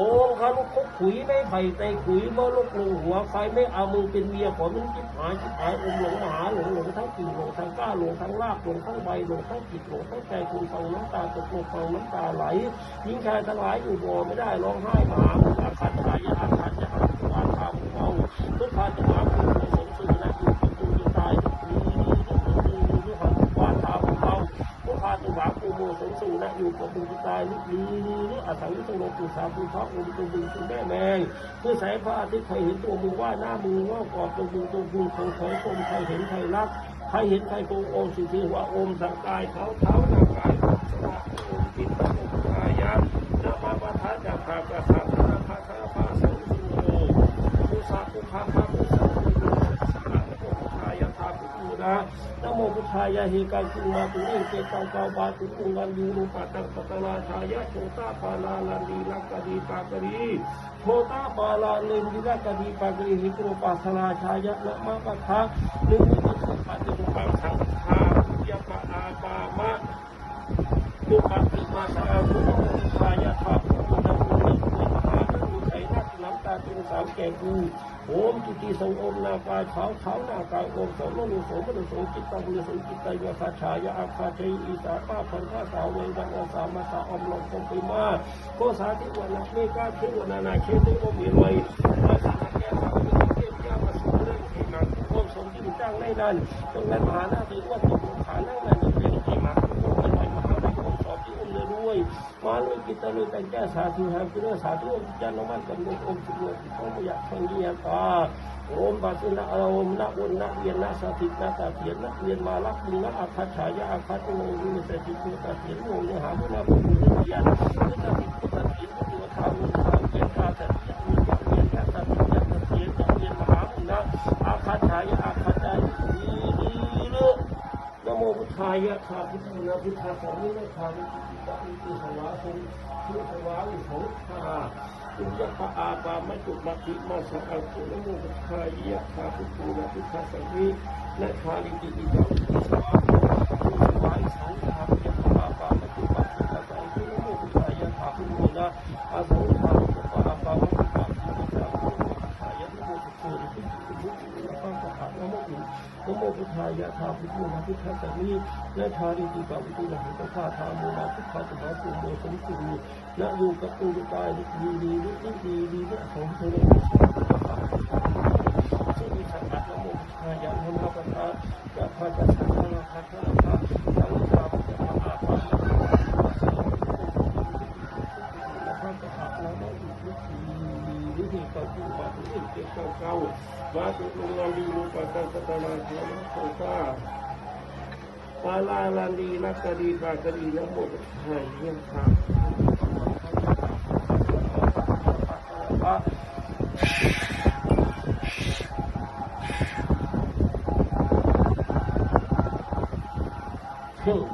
อ้ข้าลูกคุกขุยไม่ไผ่ใจขุยเมื่อลูกลงหัวไฟไม่เอามึงเป็นเมียขอมึงจิบหายจิบหายอมหลงมหาหลงหลงทั้งกิ่งหลงทั้งก้าหลงทั้งรากหลงทั้งใบหลงทั้งจิตหลงทั้งใจคุณฟังน้ำตาตกลงฟังน้ำตาไหลยิงชายทั้งหลายอยู่บ่อไม่ได้ร้องไห้มหาอาคันใจอาคันจ โมสงสื่อนะอยู่กับตูจะตายดีดีดีอาศัยวิสโลกุสาภูพระองค์ตัวบุญตัวแม่แมงเพื่อแสงพระอาทิตย์ใครเห็นตัวมือว่าหน้ามึงว่ากอบตัวบุญตัวบึงคงใคยคมใครเห็นใครรักใครเห็นใครโกงโอมสิทีว่าโอมสังกายเขาเท้าหน้ากายสวะโอมจิตโอมกายะนามาปะทะจากภากระสังนาภาคาภาสังสุโยมุสาคุภาภามุสังสุโยสังฆะโมพุทธายะธาปุตุนะ ชายะเฮกังคุมาตุเอเกตังกาบาตุตุงันยูรุปัตตังปตะลาชายะโชตาปาลาลันดีลักกดีปากรีโชตาปาลาลันดีลักกดีปากรีหิโกปัสลาชายะนะมะปะทะนึกมิตุปะติปุปังสังฆาพุยปะอาปามะ ตุปัตติมาสาธุโมทายะธาภูมินาภูมิภูมิมหาภูมิไทยนักน้ำตาตุง สามแก่กูโอมจุติสงอมนากายขาวขาวหน้ากายโอมสมนุสมนุสมจิตตังนุสมจิตตายาคาชายาอาคาเทอีสาป้าพันธาสาวเวดังอสามาสาอมลงคงไปมาโกสาธิวันนักเมกาเทวนานาเคตุโอมีรวยมาสาแก่สาวเทพยามาสุเรื่องที่นักโอมสมจิตจ้างในนั้นจงนั้นมหาน้าที่ว่าตกขานั่งนั้นเป็นที่มา วยมาลุยกิตาลุยแต่งแก่สาธุหาคุณสาธุจันทร์มันกันด้วยอมสุขของพยาทังยียตาโอมปัสสินะอมนะอุนนะเวียนนะสถิตนะตาเถียนนะเวียนมาลักบุญนะอาคัตฉายาอาคัตโมวิสติภูตาเถียนโมเนหาบุญนาบุญเวียนพุทธติพุทธเถียนตัวทธธรรมธรรมเวียนอาตติยะเวียนอาตติยะเถียนเวียนมหามุนะอาคัตฉายาอาคัตใจดีดีเลือนะโมพุทธายะข้าพุทธนะพุทธะสามินะข้าพุทธิตะอิติสวาสงพุทธวาวิโสข้าตุยปะอาปามัจจุมัติมาสังอัลกุนโมพุทธายะคาพุทโธนะพุทธสังฆิและคาลิกิอิจังอิสวะตุสวายสังฆาปิยปะอาปามัจจุมัติมาสังอัลกุนโมพุทธายะคาพุทโธนะอาสังฆาปิยปะอาปามัจจุมัติมาสังอัลกุนโมพุทธายะโมพุทโธนะพุทโธนะพุทโธนะปังปะหะนโมอินโมพุทธายะธาพุทโธนะพุทธสังฆิและคาลิกิตาพุทโธนะพุทธคาธาโมนะพุทธะสมาสุโมสมิสุนะอยู่กับตูกายดีดีดีดีดีเนี่ยของเธอ Budi Satu Batu ini Kau Batu Mengambil Lupakan Ketama Selama Kau Pala Landi Nakadi yang Namun Hanya Satu Two.